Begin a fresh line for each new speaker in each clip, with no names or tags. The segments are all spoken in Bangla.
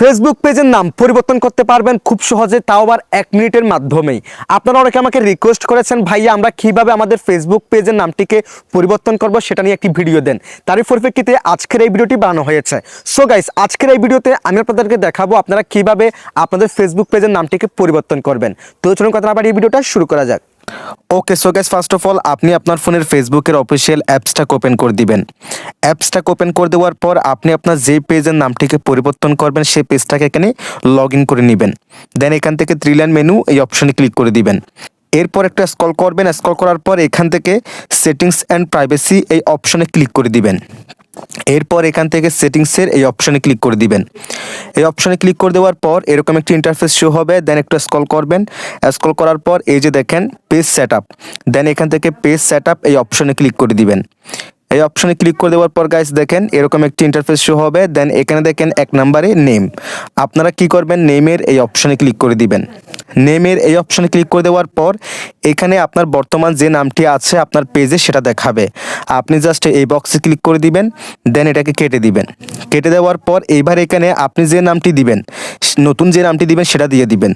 ফেসবুক পেজের নাম পরিবর্তন করতে পারবেন খুব সহজে, তাও আবার এক মিনিটের মাধ্যমেই। আপনারা অনেকে আমাকে রিকোয়েস্ট করেছেন, ভাইয়া, আমরা কীভাবে আমাদের ফেসবুক পেজের নামটিকে পরিবর্তন করব সেটা নিয়ে একটি ভিডিও দেন। তারই পরিপ্রেক্ষিতে আজকের এই ভিডিওটি বানানো হয়েছে। সো গাইস আজকের এই ভিডিওতে আমি আপনাদেরকে দেখাবো আপনারা কীভাবে আপনাদের ফেসবুক পেজের নামটিকে পরিবর্তন করবেন। তো চলুন কথা আবার এই ভিডিওটা শুরু করা যাক। Okay so guys first of all আপনি আপনার ফোনের ফেসবুকের অফিসিয়াল অ্যাপসটা ওপেন করে দিবেন। অ্যাপসটা ওপেন করে দেওয়ার পর আপনি আপনার যে পেজের নামটিকে পরিবর্তন করবেন, সেই পেজটাকে এখানে লগ ইন করে নেবেন। দেন এখান থেকে থ্রি লাইন মেনু এই অপশনে ক্লিক করে দিবেন। এরপর একটা স্কল করবেন স্কল করার পর এখান থেকে সেটিংস অ্যান্ড প্রাইভেসি এই অপশনে ক্লিক করে দিবেন। এরপর এখান থেকে সেটিংসের এই অপশনে ক্লিক করে দিবেন। এই অপশনে ক্লিক করে দেওয়ার পর এরকম একটি ইন্টারফেস শো হবে দেন একটু স্কল করবেন। স্কল করার পর এই যে দেখেন পেজ সেট আপ দেন এখান থেকে পেজ সেট আপ এই অপশনে ক্লিক করে দিবেন। এই অপশনে ক্লিক করে দেওয়ার পর গাইস দেখেন এরকম একটি ইন্টারফেস শো হবে। দেন এখানে দেখেন এক নাম্বারে নেম আপনারা কি করবেন? নেমের এই অপশনে ক্লিক করে দিবেন। নেমের এই অপশনে ক্লিক করে দেওয়ার পর এখানে আপনার বর্তমান যে নামটি আছে আপনার পেজে সেটা দেখাবে। আপনি জাস্ট এই বক্সে ক্লিক করে দিবেন দেন এটাকে কেটে দিবেন। কেটে দেওয়ার পর এইবার এখানে আপনি যে নামটি দিবেন নতুন যে নামটি দিবেন সেটা দিয়ে দিবেন।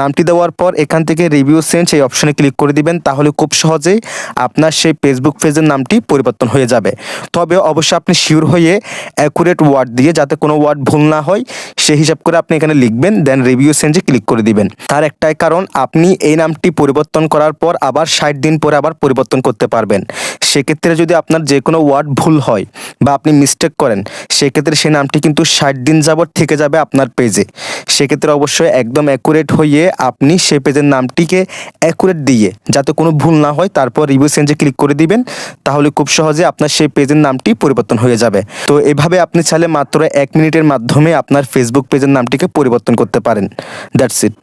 নামটি দেওয়ার পর এখান থেকে রিভিউ সেন্স এই অপশনে ক্লিক করে দিবেন, তাহলে খুব সহজেই আপনার সেই ফেসবুক পেজের নামটি পরিবর্তন হয়ে যাবে। তবে অবশ্যই আপনি শিওর হয়ে অ্যাকুরেট ওয়ার্ড দিয়ে যাতে কোনো ওয়ার্ড ভুল না হয় সেই হিসাব করে আপনি এখানে লিখবেন দেন রিভিউ সেন্সে ক্লিক করে দিবেন। তার একটাই কারণ, আপনি এই নামটি পরিবর্তন করার পর আবার ষাট দিন পরে আবার পরিবর্তন করতে পারবেন। সেক্ষেত্রে যদি আপনার যে কোনো ওয়ার্ড ভুল হয় বা আপনি মিস্টেক করেন, সেক্ষেত্রে সেই নামটি কিন্তু ষাট দিন যাবত থেকে যাবে আপনার পেজে সেক্ষেত্রে অবশ্যই একদম অ্যাকুরেট হয়ে আপনি সেই পেজের নামটিকে অ্যাকুরেট দিয়ে, যাতে কোনো ভুল না হয়, তারপর রিভিউ সেন্সে ক্লিক করে দিবেন, তাহলে খুব সহজে আপনার সেই পেজের নামটি পরিবর্তন হয়ে যাবে। তো এভাবে আপনি চাইলে মাত্র এক মিনিটের মাধ্যমে আপনার ফেসবুক পেজের নামটিকে পরিবর্তন করতে পারেন। That's it